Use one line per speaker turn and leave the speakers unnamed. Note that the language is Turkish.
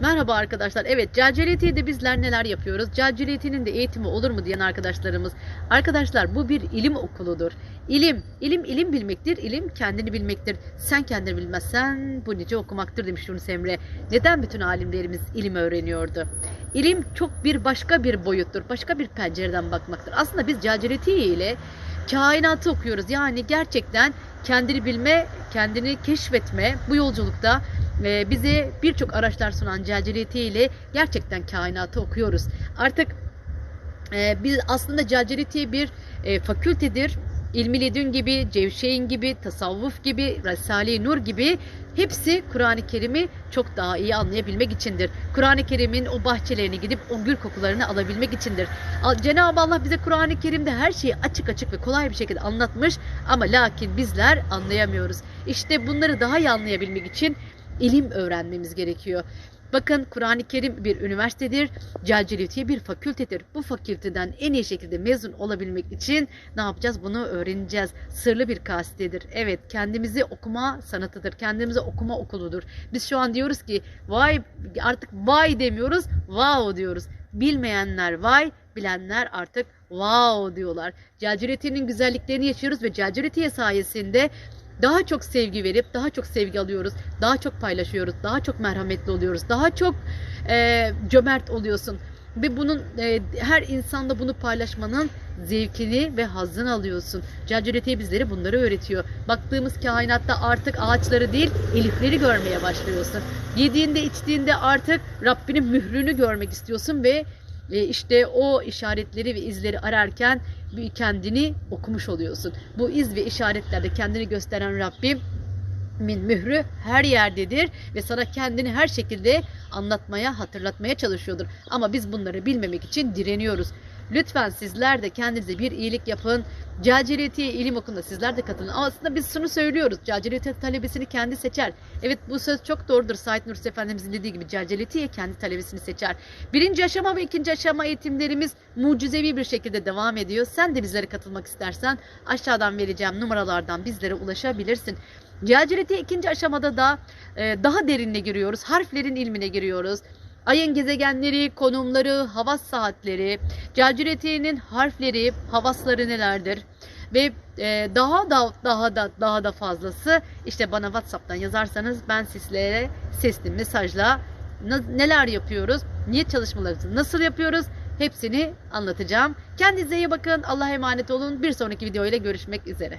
Merhaba arkadaşlar. Evet, Cacileti'de bizler neler yapıyoruz? Cacileti'nin de eğitimi olur mu diyen arkadaşlarımız. Arkadaşlar bu bir ilim okuludur. İlim, ilim ilim bilmektir. İlim kendini bilmektir. Sen kendini bilmezsen bu nice okumaktır demiş Yunus Emre. Neden bütün alimlerimiz ilim öğreniyordu? İlim çok bir başka bir boyuttur. Başka bir pencereden bakmaktır. Aslında biz Cacileti ile kainatı okuyoruz. Yani gerçekten kendini bilme, kendini keşfetme bu yolculukta e, bize birçok araçlar sunan Cacereti ile gerçekten kainatı okuyoruz. Artık e, biz aslında Cacereti bir e, fakültedir. İlmi Ledün gibi, Cevşeyn gibi, Tasavvuf gibi, Risale-i Nur gibi hepsi Kur'an-ı Kerim'i çok daha iyi anlayabilmek içindir. Kur'an-ı Kerim'in o bahçelerine gidip o gül kokularını alabilmek içindir. Cenab-ı Allah bize Kur'an-ı Kerim'de her şeyi açık açık ve kolay bir şekilde anlatmış ama lakin bizler anlayamıyoruz. İşte bunları daha iyi anlayabilmek için ilim öğrenmemiz gerekiyor. Bakın Kur'an-ı Kerim bir üniversitedir, Caciletiye bir fakültedir. Bu fakülteden en iyi şekilde mezun olabilmek için ne yapacağız? Bunu öğreneceğiz. Sırlı bir kasitedir. Evet kendimizi okuma sanatıdır. Kendimize okuma okuludur. Biz şu an diyoruz ki vay artık vay demiyoruz wow diyoruz. Bilmeyenler vay, bilenler artık wow diyorlar. Caciletiye'nin güzelliklerini yaşıyoruz ve Caciletiye sayesinde daha çok sevgi verip daha çok sevgi alıyoruz. Daha çok paylaşıyoruz. Daha çok merhametli oluyoruz. Daha çok e, cömert oluyorsun. Ve bunun e, her insanda bunu paylaşmanın zevkini ve hazzını alıyorsun. Caciletiye bizlere bunları öğretiyor. Baktığımız kainatta artık ağaçları değil elifleri görmeye başlıyorsun. Yediğinde içtiğinde artık Rabbinin mührünü görmek istiyorsun ve işte o işaretleri ve izleri ararken kendini okumuş oluyorsun. Bu iz ve işaretlerde kendini gösteren Rabbim min mührü her yerdedir ve sana kendini her şekilde anlatmaya, hatırlatmaya çalışıyordur. Ama biz bunları bilmemek için direniyoruz. Lütfen sizler de kendinize bir iyilik yapın. Caciletiye ilim okuluna sizler de katılın. Ama aslında biz şunu söylüyoruz. Caciletiye talebesini kendi seçer. Evet bu söz çok doğrudur. Said Nursi Efendimizin dediği gibi Caciletiye kendi talebesini seçer. Birinci aşama ve ikinci aşama eğitimlerimiz mucizevi bir şekilde devam ediyor. Sen de bizlere katılmak istersen aşağıdan vereceğim numaralardan bizlere ulaşabilirsin. Caciletiye ikinci aşamada da e, daha derinine giriyoruz. Harflerin ilmine giriyoruz. Ayın gezegenleri, konumları, havas saatleri, Caciletiye'nin harfleri, havasları nelerdir? Ve e, daha da daha da daha da fazlası işte bana WhatsApp'tan yazarsanız ben sizlere sesli mesajla neler yapıyoruz, niyet çalışmalarımızı nasıl yapıyoruz hepsini anlatacağım. Kendinize iyi bakın. Allah'a emanet olun. Bir sonraki video ile görüşmek üzere.